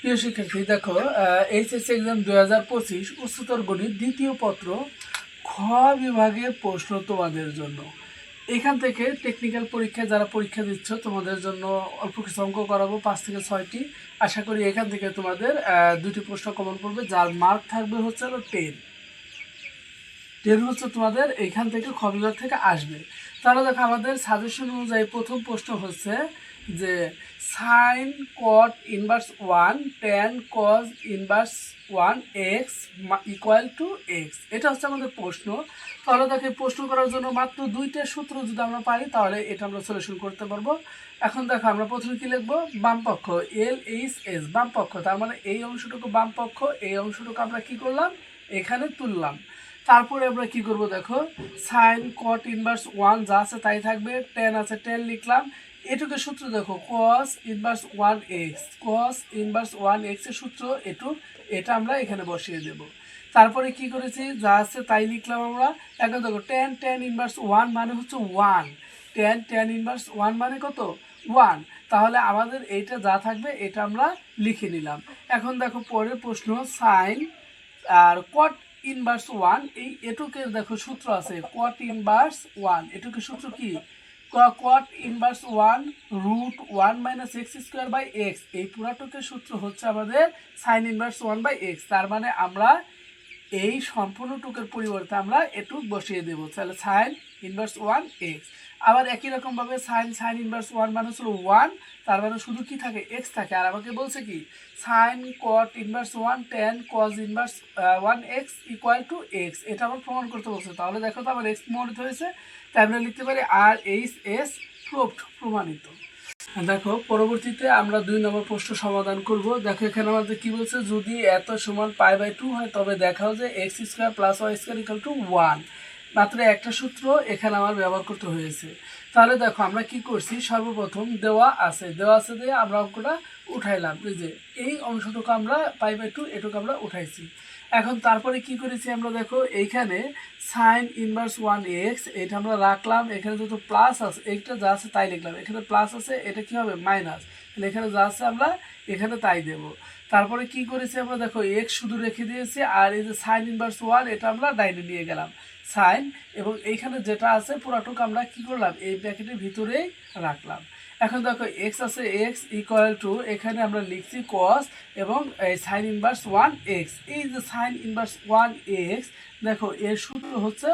প্রিয় শিক্ষার্থী, দেখো এইচএসসি এক্সাম দুই হাজার পঁচিশ উচ্চতর গণিত দ্বিতীয় পত্র খ বিভাগের প্রশ্ন তোমাদের জন্য। এখান থেকে টেকনিক্যাল পরীক্ষায় যারা পরীক্ষা দিচ্ছ, তোমাদের জন্য অল্প কিছু অঙ্ক করাবো, পাঁচ থেকে ছয়টি। আশা করি এখান থেকে তোমাদের দুটি প্রশ্ন কমন পড়বে, যার মার্ক থাকবে হচ্ছে হলো টেন টেন হচ্ছে তোমাদের এইখান থেকে খ বিভাগ থেকে আসবে। তাহলে দেখো, আমাদের সাজেশন অনুযায়ী প্রথম প্রশ্ন হচ্ছে যে sine cot inverse one tan cos inverse one X equal to X এটা হচ্ছে আমাদের প্রশ্ন। তাহলে দেখো প্রশ্ন করার জন্য মাত্র দুইটা সূত্র যদি আমরা পারি, তাহলে এটা আমরা সলিউশন করতে পারব। এখন দেখো আমরা প্রথমে কি লিখব? বাম পক্ষ এল এইচ এস বাম পক্ষ তার মানে এই অংশটুকু বাম পক্ষ এই অংশটুকু আমরা কি করলাম? এখানে তুললাম। তারপরে আমরা কি করব দেখো? সাইন কট ইনভার্স ওয়ান যা আছে তাই থাকবে টেন আছে টেন লিখলাম। এটুকে সূত্র দেখো cos inverse one X cos inverse one এক্সের সূত্র এটু এটা আমরা এখানে বসিয়ে দেব। তারপরে কি করেছি? যা আছে তাই লিখলাম আমরা। এখন দেখো টেন টেন ইনভার্স ওয়ান মানে হচ্ছে one tan tan inverse one মানে কত? ওয়ান তাহলে আমাদের এইটা যা থাকবে, এটা আমরা লিখে নিলাম। এখন দেখো, পরের প্রশ্ন সাইন আর কট ইনভার্স ওয়ান এই এটুকের দেখো সূত্র আছে কট ইনভার্স ওয়ান এটুকের সূত্র কি? Cot inverse one root one minus X square by X এই পুরাটকের সূত্র হচ্ছে আমাদের sine inverse one by X তার মানে আমরা এই সম্পূর্ণ টুকের পরিবর্তে আমরা এটুক বসিয়ে দেবো। তাহলে সাইন ইনভার্স ওয়ান এক্স আবার একই রকমভাবে সাইন সাইন ইনভার্স ওয়ান মানে হলো ওয়ান তার মানে শুধু কি থাকে? এক্স থাকে। আর আমাকে বলছে কি? Sine cot inverse one tan cos inverse one X equal to X এটা আমার প্রমাণ করতে বলছে। তাহলে দেখো তো আমার এক্স প্রমাণিত হয়েছে। তাই আমরা লিখতে পারি আর এইচ এস প্রুভড প্রমাণিত। দেখো, পরবর্তীতে আমরা দুই নম্বর প্রশ্ন সমাধান করব। দেখো, এখানে আমাদের কি বলছে? যদি এত সমান পাই বাই টু হয়, তবে দেখাও যে X square plus Y square equal to one. মাত্র একটা সূত্র এখানে আমার ব্যবহার করতে হয়েছে। তাহলে দেখো, আমরা কি করছি? সর্বপ্রথম দেওয়া আছে। দেওয়া আছে দিয়ে আমরা অঙ্কটা উঠাইলাম। এই যে, এই অংশটুকু আমরা পাই বাই টু, এটুকু আমরা উঠাইছি। এখন তারপরে কি করেছি আমরা দেখো, এইখানে সাইন ইনভার্স ওয়ান এক্স এটা আমরা রাখলাম, এখানে যত প্লাস আছে এইটা যা আছে তাই লিখলাম। এখানে প্লাস আছে, এটা কি হবে? মাইনাস তাহলে এখানে যা আছে আমরা এখানে তাই দেব। তারপরে কি করেছি আমরা দেখো এক্স শুধু রেখে দিয়েছি, আর এই যে সাইন ইনভার্স ওয়ান এটা আমরা ডাইনে নিয়ে গেলাম। সাইন এবং এইখানে যেটা আছে পুরাটুকু আমরা কি করলাম? এই ব্র্যাকেটের ভিতরেই রাখলাম। এখন দেখো এক্স আছে এক্স ইকুয়াল টু এখানে আমরা লিখছি কস এবং সাইন ইনভার্স ওয়ান এক্স এই যে সাইন ইনভার্স ওয়ান এক্স দেখো, এর সূত্র হচ্ছে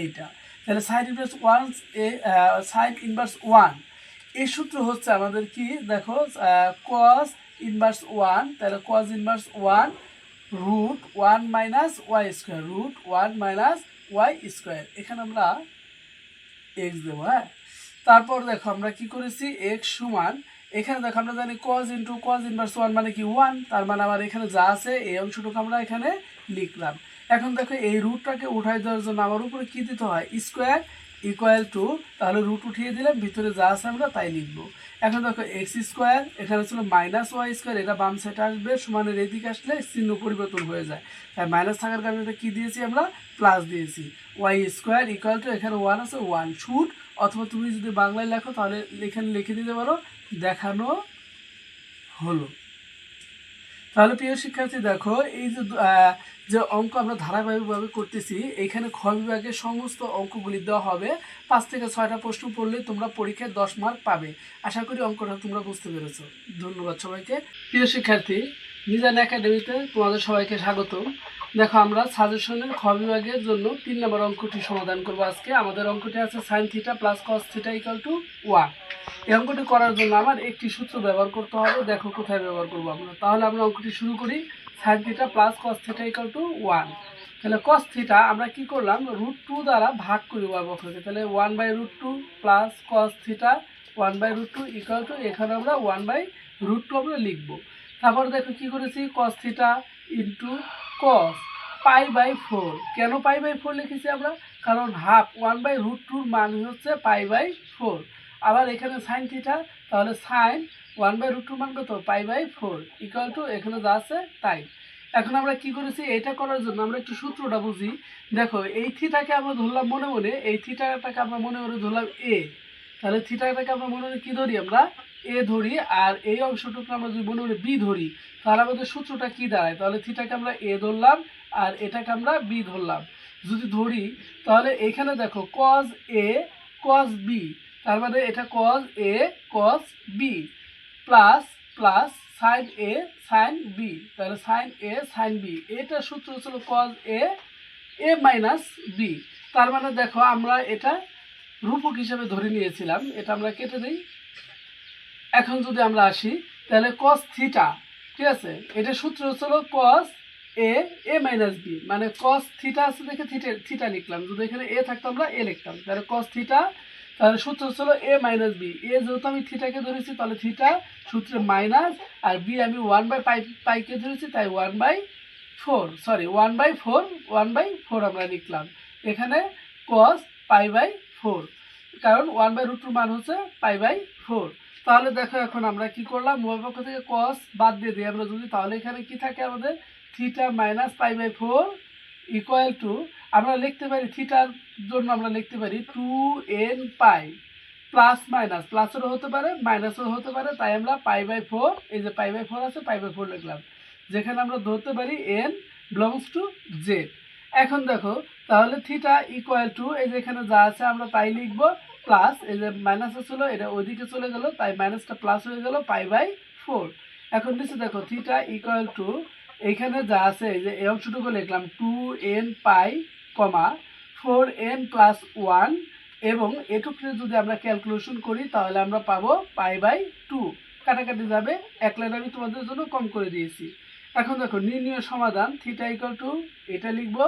এইটা। তাহলে sine inverse one sine inverse one এই সূত্র হচ্ছে আমাদের কি? দেখো কস ইনভার্স ওয়ান তাহলে cos inverse one root one minus Y square root one minus Y square এখানে আমরা এক্স দেবো হ্যাঁ? তারপর দেখো আমরা কি করেছি? এক্স সমান, এখানে দেখো আমরা জানি cos into cos inverse one মানে কি ওয়ান তার মানে আবার এখানে যা আছে, এই অংশটুকু আমরা এখানে লিখলাম। এখন দেখো এই রুটটাকে উঠাই দেওয়ার জন্য আমার উপরে কি দিতে হয়? স্কোয়ার ইকুয়াল টু তাহলে রুট উঠিয়ে দিলাম, ভিতরে যা আছে আমরা তাই লিখব। এখন দেখো এক্স স্কোয়ার এখানে ছিল মাইনাস ওয়াই স্কোয়ার এটা বাম সাইডে আসবে, সমানের এদিকে আসলে চিহ্ন পরিবর্তন হয়ে যায়। তাই মাইনাস থাকার কারণে এটা কী দিয়েছি আমরা? প্লাস দিয়েছি। ওয়াই স্কোয়ার ইকুয়াল টু এখানে ওয়ান আছে ওয়ান শুট অথবা তুমি যদি বাংলায় লেখো, তাহলে এখানে লিখে দিতে পারো, দেখানো হলো। তাহলে প্রিয় শিক্ষার্থী, দেখো, এই যে অঙ্ক আমরা ধারাবাহিকভাবে করতেছি এইখানে খ বিভাগের সমস্ত অঙ্কগুলি দেওয়া হবে। পাঁচ থেকে ছয়টা প্রশ্ন পড়লে তোমরা পরীক্ষায় দশ মার্ক পাবে। আশা করি অঙ্কটা তোমরা বুঝতে পেরেছ। ধন্যবাদ সবাইকে। প্রিয় শিক্ষার্থী মিজান একাডেমিতে তোমাদের সবাইকে স্বাগত দেখো, আমরা সাজেশনের খ বিভাগের জন্য তিন নম্বর অঙ্কটি সমাধান করব আজকে। আমাদের অঙ্কটি আছে sine theta plus cos theta equal to one এই অঙ্কটি করার জন্য আমার একটি সূত্র ব্যবহার করতে হবে। দেখো, কোথায় ব্যবহার করব আমরা? তাহলে আমরা অঙ্কটি শুরু করি। Sine theta plus cos theta equal to one তাহলে কস থিটা আমরা কি করলাম? রুট টু দ্বারা ভাগ করি ওয়াই বক্রকে তাহলে one by root two plus cos theta one by root two equal to এখানে আমরা ওয়ান বাই রুট টু আমরা লিখব। তারপর দেখো কি করেছি? Cos theta into cos pi by four কেন পাই বাই ফোর লিখেছি আমরা? কারণ হাফ ওয়ান বাই রুট টুর মান হচ্ছে পাই বাই ফোর আবার এখানে সাইন থিটা তাহলে সাইন ওয়ান বাই রুট টুর মান কত? Pi by four equal to এখানে যা আছে, তাই। এখন আমরা কি করেছি? এটা করার জন্য আমরা একটু সূত্রটা বুঝি। দেখো, এই থিটাকে আমরা ধরলাম মনে মনে, এই থিটাটাকে আমরা মনে মনে ধরলাম এ তাহলে থিটাটাকে আমরা মনে মনে কী ধরি আমরা? এ ধরি, আর এই অংশটুকু আমরা যদি মনে করি বি ধরি, তাহলে আমাদের সূত্রটা কি দাঁড়ায়? তাহলে থিটাকে আমরা এ ধরলাম, আর এটাকে আমরা বি ধরলাম। যদি ধরি, তাহলে এখানে দেখো কজ এ কজ বি তার মানে এটা cos A cos B plus plus sine A sine B তাহলে সাইন এ সাইন বি এটা সূত্র ছিল cos A A minus B তার মানে দেখো, আমরা এটা রূপক হিসাবে ধরে নিয়েছিলাম, এটা আমরা কেটে দিই। এখন যদি আমরা আসি, তাহলে কস থিটা ঠিক আছে? এটা সূত্র ছিল cos A A minus B মানে কস থিটা আছে দেখে থিটা থিটা লিখলাম। যদি এখানে এ থাকতো আমরা এ লিখতাম। তাহলে কস থিটা তাহলে সূত্র হচ্ছিল এ মাইনাস বি এ যেহেতু আমি থিটাকে ধরেছি, তাহলে থিটা সূত্রে মাইনাস আর বি আমি ওয়ান বাই পাই পাইকে ধরেছি, তাই one by four sorry one by four one by four আমরা লিখলাম। এখানে কস পাই বাই ফোর কারণ ওয়ান বাই রুট টুর মান হচ্ছে পাই বাই ফোর তাহলে দেখো এখন আমরা কি করলাম? উভয় পক্ষ থেকে কস বাদ দিয়ে দিই। আমরা যদি তাহলে এখানে কি থাকে আমাদের? Theta minus pi by four equal to আমরা লিখতে পারি থিটার জন্য আমরা লিখতে পারি two N pi plus minus প্লাসেরও হতে পারে মাইনাসও হতে পারে। তাই আমরা পাই বাই ফোর এই যে পাই বাই ফোর আছে পাই বাই ফোর লিখলাম। যেখানে আমরা ধরতে পারি এন বিলংস টু জেড এখন দেখো, তাহলে থিটা ইকুয়াল টু এই যে এখানে যা আছে আমরা তাই লিখব। প্লাস এই যে মাইনাসে ছিল এটা ওইদিকে চলে গেল, তাই মাইনাসটা প্লাস হয়ে গেল পাই বাই ফোর এখন নিচে দেখো থিটা ইকুয়াল টু এইখানে যা আছে, এই যে এই অংশটুকু লিখলাম two N pi comma four N plus one এবং এটুকু যদি আমরা ক্যালকুলেশন করি, তাহলে আমরা পাবো পাই বাই টু কাটাকাটি যাবে, এক লাইন আমি তোমাদের জন্য কম করে দিয়েছি। এখন দেখো, নির্ণয় সমাধান থিটা ইকুয়াল টু এটা লিখব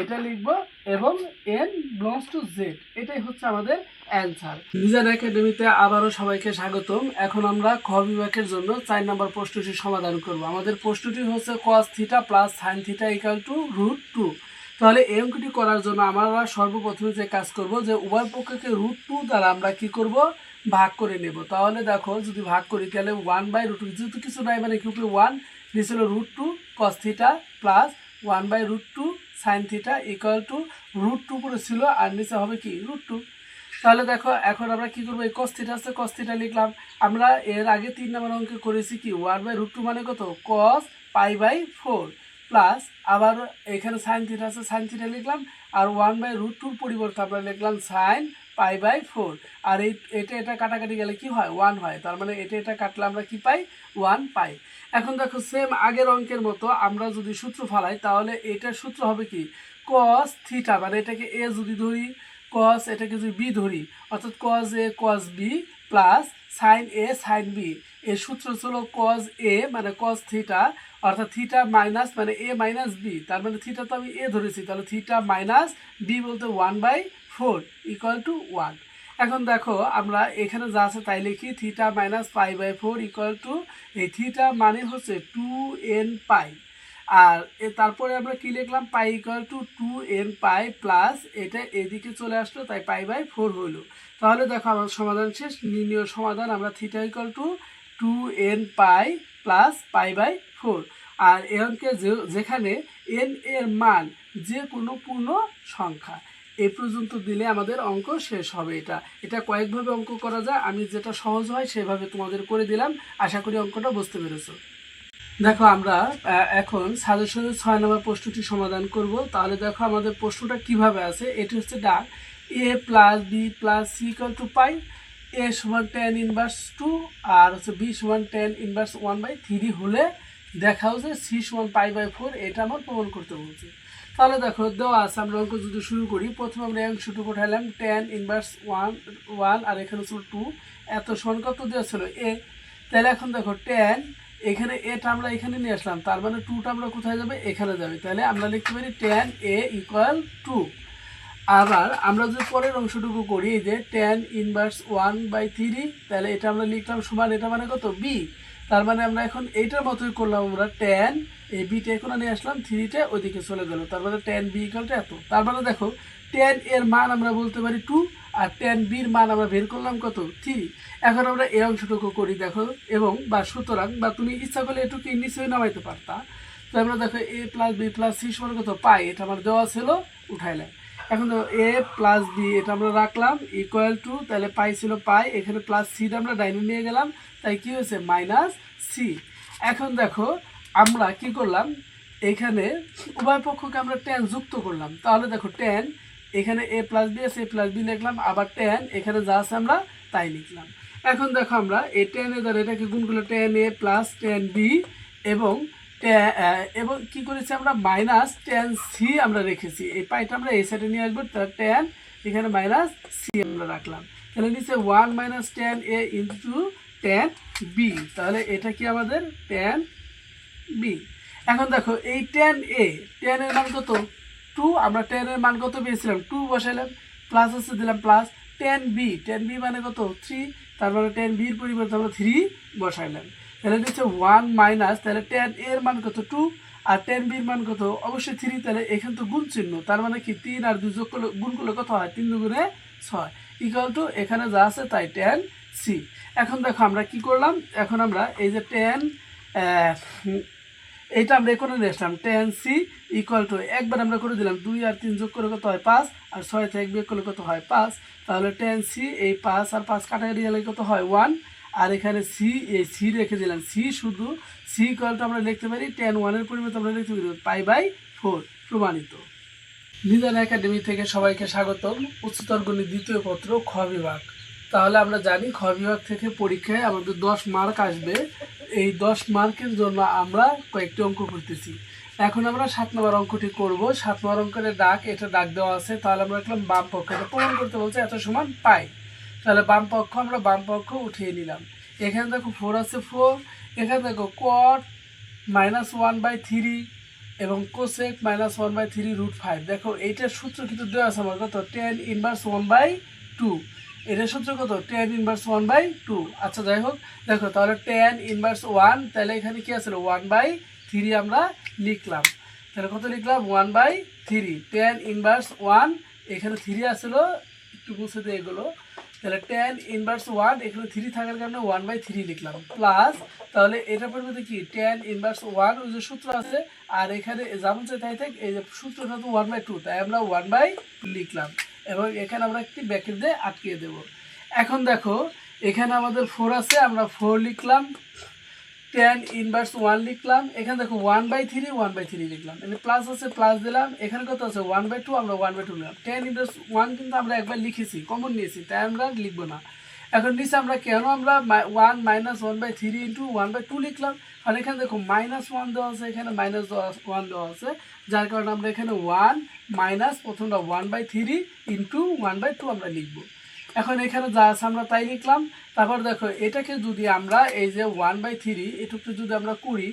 এটা লিখব, এবং এন বিলংস টু জেড এটাই হচ্ছে আমাদের অ্যান্সার মিজান একাডেমিতে আবারও সবাইকে স্বাগতম। এখন আমরা খ বিভাগের জন্য চার নম্বর প্রশ্নটি সমাধান করব। আমাদের প্রশ্নটি হচ্ছে cos theta plus sine theta equal to root two তাহলে এই অঙ্কটি করার জন্য আমরা সর্বপ্রথমে যে কাজ করব, যে উভয় পক্ষকে রুট টু দ্বারা আমরা কি করব? ভাগ করে নেব। তাহলে দেখো, যদি ভাগ করি, তাহলে ওয়ান বাই রুট যেহেতু কিছু নাই মানে কি ওয়ান নিচে হলো root two cos theta plus one by root two sine theta equal to root two করে ছিল আর নিচে হবে কি? রুট টু তাহলে দেখো, এখন আমরা কি করব? এই কস থিটা আছে কস থিটা লিখলাম। আমরা এর আগে তিন নম্বর অঙ্কে করেছি কি? ওয়ান বাই রুট টু মানে কত? Cos pi by four plus আবার এখানে সাইন থিটা আছে সাইন থিটা লিখলাম। আর ওয়ান বাই রুট টুর পরিবর্তে আমরা লিখলাম সাইন পাই বাই ফোর আর এই, এটা এটা কাটাকাটি গেলে কি হয়? ওয়ান হয়। তার মানে এটা এটা কাটলে আমরা কি পাই? ওয়ান পাই। এখন দেখো সেম আগের অঙ্কের মতো আমরা যদি সূত্র ফালাই, তাহলে এটার সূত্র হবে কি? কস থিটা মানে এটাকে এ যদি ধরি কস এটাকে যদি বি ধরি, অর্থাৎ cos A cos B plus sine A sine B এর সূত্র ছিল কস এ মানে কস থিটা অর্থাৎ থিটা মাইনাস মানে এ মাইনাস বি তার মানে থিটা তো আমি এ ধরেছি, তাহলে থিটা মাইনাস বি বলতে one by four equal to one এখন দেখো, আমরা এখানে যা আছে তাই লিখি theta minus pi by four equal to এই থিটা মানে হচ্ছে টু এন পাই আর তারপরে আমরা কি লিখলাম? Pi equal to two N pi plus এটা এদিকে চলে আসলো, তাই পাই বাই ফোর হলো। তাহলে দেখো, আমার সমাধান শেষ। নির্ণয় সমাধান, আমরা theta equal to two N pi plus pi by four আর এ যে- যেখানে এন এর মান যে কোনো পূর্ণ সংখ্যা। এ পর্যন্ত দিলে আমাদের অঙ্ক শেষ হবে এটা। এটা কয়েকভাবে অঙ্ক করা যায়, আমি যেটা সহজ হয় সেভাবে তোমাদের করে দিলাম। আশা করি অঙ্কটা বুঝতে পেরেছ। দেখো আমরা এখন সাজেশনের ছয় নম্বর প্রশ্নটি সমাধান করব। তাহলে দেখো আমাদের প্রশ্নটা কীভাবে আছে। এটি হচ্ছে ডাক A plus B plus C equal to pi. A সমান টেন ইনভার্স টু আর হচ্ছে বি সমান tan inverse one by three হলে দেখাও যে সি সমান পাই বাই ফোর এটা আমার প্রমাণ করতে বলছে। তাহলে দেখো, দেওয়া আছে, আমরা অঙ্ক যদি শুরু করি, প্রথমে আমরা অংশটুকু উঠাইলাম টেন ইনভার্স ওয়ান ওয়ান আর এখানে ছিল টু এত সমান কত দেওয়া ছিল এ তাহলে এখন দেখো টেন এখানে এটা আমরা এখানে নিয়ে আসলাম, তার মানে টুটা আমরা কোথায় যাবে? এখানে যাবে। তাহলে আমরা লিখতে পারি টেন এ ইকুয়াল টু আবার আমরা যদি পরের অংশটুকু করি যে tan inverse one by three তাহলে এটা আমরা লিখলাম সমান, এটা মানে কত? বি তার মানে আমরা এখন এইটার মতোই করলাম আমরা টেন এই বিটা এখন নিয়ে আসলাম থ্রিটা ওইদিকে চলে গেল। তার মানে টেন বি ইকালটা এত। তার মানে দেখো টেন এর মান আমরা বলতে পারি টু আর টেন বির মান আমরা বের করলাম কত? থ্রি এখন আমরা এই অংশটুকু করি, দেখো, এবং বা সুতরাং, বা তুমি ইচ্ছা করলে এটুকু নিচেও নামাইতে পারতা। তো আমরা দেখো A plus B plus C সমান কত? পাই। এটা আমার দেওয়া ছিল, উঠাইলাম। এখন তো এ প্লাস বি এটা আমরা রাখলাম ইকুয়াল টু তাহলে পাই ছিল পাই, এখানে প্লাস সিটা আমরা ডাইনে নিয়ে গেলাম, তাই কি হয়েছে? মাইনাস সি এখন দেখো, আমরা কি করলাম? এখানে উভয় পক্ষকে আমরা টেন যুক্ত করলাম। তাহলে দেখো টেন এখানে এ প্লাস বি আছে এ প্লাস বি লিখলাম, আবার টেন এখানে যা আছে আমরা তাই লিখলাম। এখন দেখো আমরা, এই টেনের দ্বারা এটাকে গুণ করলে tan A plus tan B এবং এবং কি করেছি আমরা? মাইনাস টেন সি আমরা রেখেছি। এই পাইটা আমরা এই সাইডে নিয়ে আসব টেন এখানে মাইনাস সি আমরা রাখলাম। তাহলে নিচে one minus tan A into tan B তাহলে এটা কি আমাদের? টেন বি এখন দেখো, এই টেন এ টেন এর মান কত? টু আমরা টেন এর মান কত পেয়েছিলাম? টু বসাইলাম প্লাস হচ্ছে দিলাম plus tan B tan B মানে কত? থ্রি তার মানে টেন বির পরিবর্তে আমরা থ্রি বসাইলাম। তাহলে হচ্ছে ওয়ান মাইনাস তাহলে টেন এর মান কত টু আর টেন বির মান কত? অবশ্যই থ্রি তাহলে এখানে তো গুণ চিহ্ন। তার মানে কি, তিন আর দুই যোগ করলে গুণ করলে কত হয়? তিন দুগুণে ছয়। ইকুয়াল টু এখানে যা আছে তাই টেন সি এখন দেখো আমরা কি করলাম? এখন আমরা এই যে টেন এইটা আমরা করে নিয়ে আসলাম। টেন সি ইকুয়াল টু একবার আমরা করে দিলাম, দুই আর তিন যোগ করে কত হয়? পাঁচ। আর ছয় থেকে এক বিয়োগ করলে কত হয়? পাঁচ। তাহলে টেন সি এই পাঁচ আর পাঁচ কাটাকাটি গেলে কত হয়? ওয়ান আর এখানে সি এই সি রেখে দিলাম। সি শুধু সি ইকুয়াল টু আমরা লিখতে পারি টেন ওয়ানের পরিবর্তে আমরা লিখতে পারি পাই বাই ফোর প্রমাণিত। নিদান একাডেমি থেকে সবাইকে স্বাগতম। উচ্চতর গণিত দ্বিতীয় পত্র, খ বিভাগ। তাহলে আমরা জানি খ বিভাগ থেকে পরীক্ষায় আমাদের দশ মার্ক আসবে। এই দশ মার্কের জন্য আমরা কয়েকটি অঙ্ক করতেছি। এখন আমরা সাত নম্বর অঙ্কটি করব। সাত নম্বর অঙ্কের ডাক, এটা ডাক দেওয়া আছে। তাহলে আমরা দেখলাম বাম পক্ষে প্রমাণ করতে বলছে এত সমান পাই তাহলে বাম পক্ষ, আমরা বাম পক্ষ উঠিয়ে নিলাম। এখানে দেখো ফোর আছে ফোর এখানে দেখো cot minus one by three এবং cosec minus one by three root five দেখো, এইটার সূত্র কিন্তু দেওয়া আছে আমার কত? Tan inverse one by two এটার সূত্র কত? Tan inverse one by two আচ্ছা যাই হোক, দেখো, তাহলে টেন ইনভার্স ওয়ান তাহলে এখানে কী আছে? ওয়ান বাই থ্রি আমরা লিখলাম। তাহলে কত লিখলাম? One by three tan inverse one এখানে থ্রি আসলো, একটু বুঝতে দিয়ে এগুলো। তাহলে টেন ইনভার্স ওয়ান এখানে থ্রি থাকার কারণে ওয়ান বাই থ্রি লিখলাম। প্লাস তাহলে এটা পরিবর্তে কি? টেন ইনভার্স ওয়ান ওই যে সূত্র আছে, আর এখানে যেমন চাই তাই থাক, এই যে সূত্রটা তো ওয়ান বাই টু তাই আমরা ওয়ান বাই লিখলাম। এবং এখানে আমরা একটি ব্যাকেট দিয়ে আটকিয়ে দেব। এখন দেখো, এখানে আমাদের ফোর আছে, আমরা ফোর লিখলাম। টেন ইনভার্স ওয়ান লিখলাম, এখানে দেখো one by three one by three লিখলাম। এখানে প্লাস আছে প্লাস দিলাম, এখানে কত আছে? ওয়ান বাই টু আমরা ওয়ান বাই টু লিখলাম টেন ইনভার্স ওয়ান কিন্তু আমরা একবার লিখেছি কমন নিয়েছি, তাই আমরা লিখব না। এখন নিচে আমরা কেন আমরা one minus one by three into one by two লিখলাম? আর এখানে দেখো মাইনাস ওয়ান দেওয়া আছে, এখানে মাইনাস ওয়ান দেওয়া আছে। যার কারণে আমরা এখানে ওয়ান মাইনাস প্রথমটা one by three into one by two আমরা লিখব। এখন এখানে যা আছে আমরা তাই লিখলাম। তারপর দেখো, এটাকে যদি আমরা এই যে ওয়ান বাই থ্রি এটুকু যদি আমরা করি,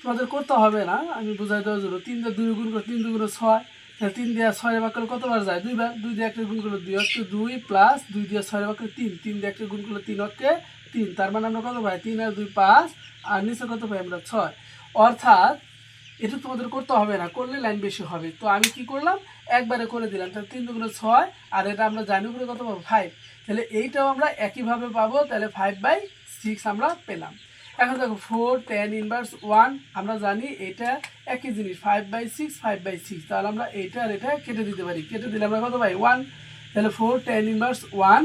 তোমাদের করতে হবে না, আমি বোঝাই দেওয়ার জন্য। তিন দিয়ে দুই গুণ করে তিন দুগুণে ছয়, তাহলে তিন দিয়ে ছয় ভাগ কতবার যায়? দুইবার। দুই দিয়ে একটা গুণ করলে দুই অক্ষে দুই প্লাস দুই দিয়ে ছয় ভাগ তিন। তিন দিয়ে একটা গুণ করলে তিন অক্ষে তিন। তার মানে আমরা কত পাই? তিন আর দুই পাঁচ, আর নিচে কত পাই আমরা ছয়। অর্থাৎ এটা তোমাদের করতে হবে না, করলে লাইন বেশি হবে। তো আমি কি করলাম? একবারে করে দিলাম, তাহলে তিন দুগুণে ছয়, আর এটা আমরা জানি করে কত পাবো? ফাইভ তাহলে এইটাও আমরা একইভাবে পাবো, তাহলে ফাইভ বাই সিক্স আমরা পেলাম। এখন দেখো ফোর টেন ইনভার্স ওয়ান আমরা জানি এটা একই জিনিস five by six five by six তাহলে আমরা এইটা আর এটা কেটে দিতে পারি। কেটে দিলে আমরা কত পাই? ওয়ান তাহলে ফোর টেন ইনভার্স ওয়ান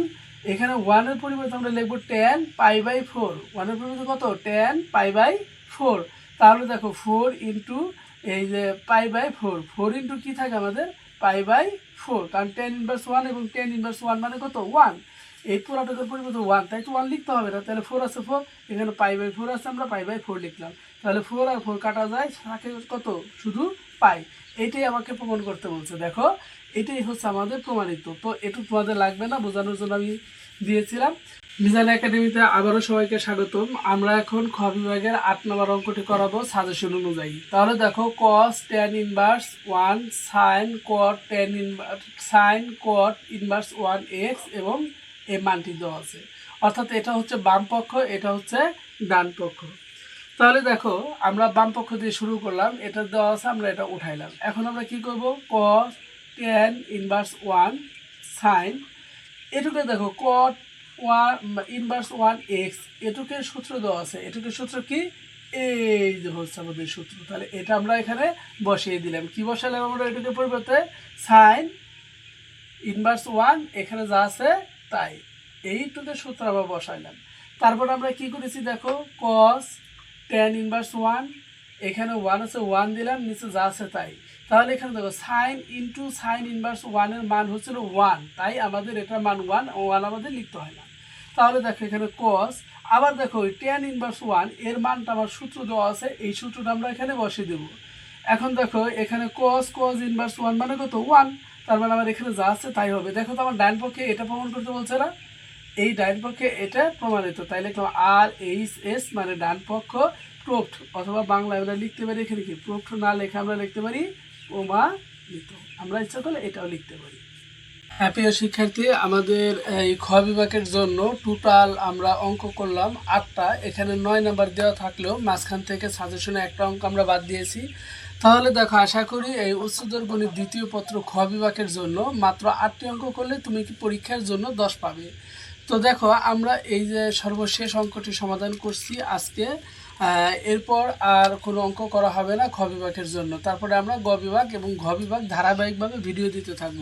এখানে ওয়ানের পরিবর্তে আমরা লিখব টেন পাই বাই ফোর ওয়ানের পরিবর্তে কত? টেন পাই বাই ফোর তাহলে দেখো ফোর ইন্টু এই যে pi by four four into কী থাকে আমাদের? পাই বাই ফোর কারণ টেন ইনভার্স ওয়ান এবং টেন ইনভার্স ওয়ান মানে কত? ওয়ান এই পুরাটাকের পরিবর্তে ওয়ান তাই তো ওয়ান লিখতে হবে না। তাহলে ফোর আছে ফোর এখানে পাই বাই ফোর আছে, আমরা পাই বাই ফোর লিখলাম। তাহলে ফোর আর ফোর কাটা যায়, থাকে কত? শুধু পাই এটাই আমাকে প্রমাণ করতে বলছে। দেখো, এটাই হচ্ছে আমাদের প্রমাণিত। তো এটুকু তোমাদের লাগবে না, বোঝানোর জন্য আমি দিয়েছিলাম। মিজান একাডেমিতে আবারও সবাইকে স্বাগতম। আমরা এখন খ বিভাগের আট নম্বর অঙ্কটি করাবো সাজেশন অনুযায়ী। তাহলে দেখো cos tan inverse one sine cot tan inverse sine cot inverse one X এবং এই মানটি দেওয়া আছে। অর্থাৎ এটা হচ্ছে বাম পক্ষ, এটা হচ্ছে ডান পক্ষ। তাহলে দেখো, আমরা বাম পক্ষ দিয়ে শুরু করলাম, এটা দেওয়া আছে, আমরা এটা উঠাইলাম। এখন আমরা কি করব? Cos tan inverse one sine এটুকে দেখো cot one inverse one X এটুকে সূত্র দেওয়া আছে। এটুকে সূত্র কি? এই যে হচ্ছে আমাদের সূত্র। তাহলে এটা আমরা এখানে বসিয়ে দিলাম। কি বসালাম আমরা এটাকে পরিবর্তে? সাইন ইনভার্স ওয়ান এখানে যা আছে তাই। এইটুকু সূত্র আমরা বসাইলাম। তারপর আমরা কি করেছি দেখো? কস টেন ইনভার্স ওয়ান এখানে ওয়ান আছে ওয়ান দিলাম, নিচে যা আছে তাই। তাহলে এখানে দেখো সাইন ইন্টু সাইন ইনভার্স ওয়ানের মান হচ্ছিল ওয়ান তাই আমাদের এটার মান ওয়ান ওয়ান আমাদের লিখতে হয় না। তাহলে দেখো এখানে কস আবার দেখো টেন ইনভার্স ওয়ানের মানটা আমার সূত্র দেওয়া আছে, এই সূত্রটা আমরা এখানে বসিয়ে দেবো। এখন দেখো এখানে কস কস ইনভার্স ওয়ান মানে কত? ওয়ান তার মানে আমার এখানে যা আছে তাই হবে। দেখো তো আমার ডাইন পক্ষে এটা প্রমাণ করতে বলছে না, এই ডাইন পক্ষে এটা প্রমাণিত। তাই লিখলাম আর এইচ এস মানে ডান পক্ষ প্রোক্ট অথবা বাংলায় আমরা লিখতে পারি এখানে কি? প্রোক্ট না লেখা আমরা লিখতে পারি প্রমাণিত আমরা ইচ্ছা করলে এটাও লিখতে পারি। হ্যাঁ প্রিয় শিক্ষার্থী, আমাদের, এই খ বিভাগের জন্য টোটাল আমরা অঙ্ক করলাম আটটা। এখানে নয় নাম্বার দেওয়া থাকলেও মাঝখান থেকে সাজেশনে একটা অঙ্ক আমরা বাদ দিয়েছি। তাহলে দেখো, আশা করি এই উচ্চতর গণিত দ্বিতীয় পত্র খ বিভাগের জন্য মাত্র আটটি অঙ্ক করলে তুমি কি পরীক্ষার জন্য দশ পাবে। তো দেখো, আমরা এই যে সর্বশেষ অঙ্কটি সমাধান করছি আজকে। এরপর আর কোনো অঙ্ক করা হবে না খ বিভাগের জন্য। তারপরে আমরা গ বিভাগ এবং ঘ বিভাগ ধারাবাহিকভাবে ভিডিও দিতে থাকব।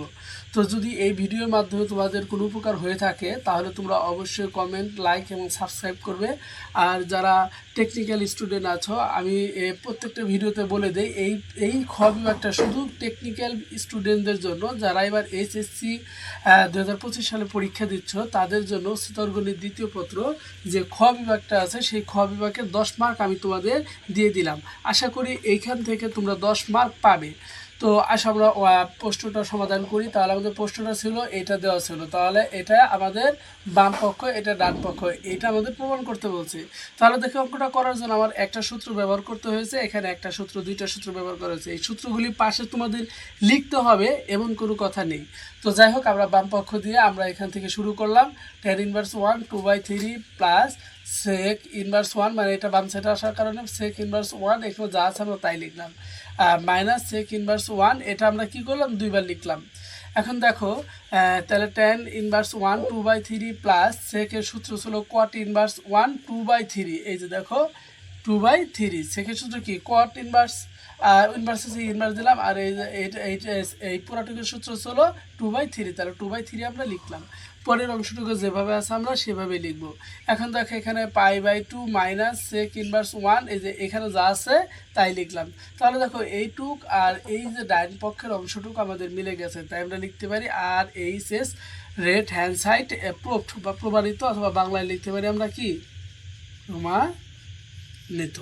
তো যদি এই ভিডিওর মাধ্যমে তোমাদের কোনো উপকার হয়ে থাকে, তাহলে তোমরা অবশ্যই কমেন্ট লাইক এবং সাবস্ক্রাইব করবে। আর যারা টেকনিক্যাল স্টুডেন্ট আছো, আমি প্রত্যেকটা ভিডিওতে বলে দেই, এই এই খ বিভাগটা শুধু টেকনিক্যাল স্টুডেন্টদের জন্য। যারা এবার এইচএসসি দু হাজার পঁচিশ সালে পরীক্ষা দিচ্ছ, তাদের জন্য স্তরগণিত দ্বিতীয় পত্র যে খ বিভাগটা আছে, সেই খ বিভাগের দশ মার্ক আমি তোমাদের দিয়ে দিলাম। আশা করি এইখান থেকে তোমরা দশ মার্ক পাবে। তো আসা আমরা প্রশ্নটা সমাধান করি। তাহলে আমাদের প্রশ্নটা ছিল, এটা দেওয়া ছিল। তাহলে এটা আমাদের বাম পক্ষ, এটা ডান পক্ষ, এটা আমাদের প্রমাণ করতে বলছে। তাহলে দেখো অঙ্কটা করার জন্য আমার একটা সূত্র ব্যবহার করতে হয়েছে, এখানে একটা সূত্র, দুইটা সূত্র ব্যবহার করা হয়েছে। এই সূত্রগুলি পাশে তোমাদের লিখতে হবে, এমন কোনো কথা নেই। তো যাই হোক, আমরা বাম পক্ষ দিয়ে আমরা এখান থেকে শুরু করলাম। Tan inverse one two by three plus sec inverse one মানে এটা বাম সাইডে আসার কারণে সেক ইনভার্স ওয়ান এখানে যা আছে আমরা তাই লিখলাম। মাইনাস সেক ইনভার্স ওয়ান এটা আমরা কি করলাম? দুইবার লিখলাম। এখন দেখো তাহলে tan inverse one two by three plus সেকের সূত্র ছিল cot inverse one two by three এই যে দেখো টু বাই থ্রি সেকের সূত্র কি? কট ইনভার্স ইনভার্স ইনভার্স দিলাম, আর এই এই পুরাটুকুর সূত্র ছিল টু বাই থ্রি তাহলে টু বাই থ্রি আমরা লিখলাম। পরের অংশটুকু যেভাবে আছে আমরা সেভাবে লিখব। এখন দেখো এখানে pi by two minus sec inverse one এই যে এখানে যা আছে তাই লিখলাম। তাহলে দেখো এইটুক আর এই যে ডাইন পক্ষের অংশটুকু আমাদের মিলে গেছে, তাই আমরা লিখতে পারি R H S right hand side approved বা প্রমাণিত অথবা বাংলায় লিখতে পারি আমরা কি? প্রমাণিত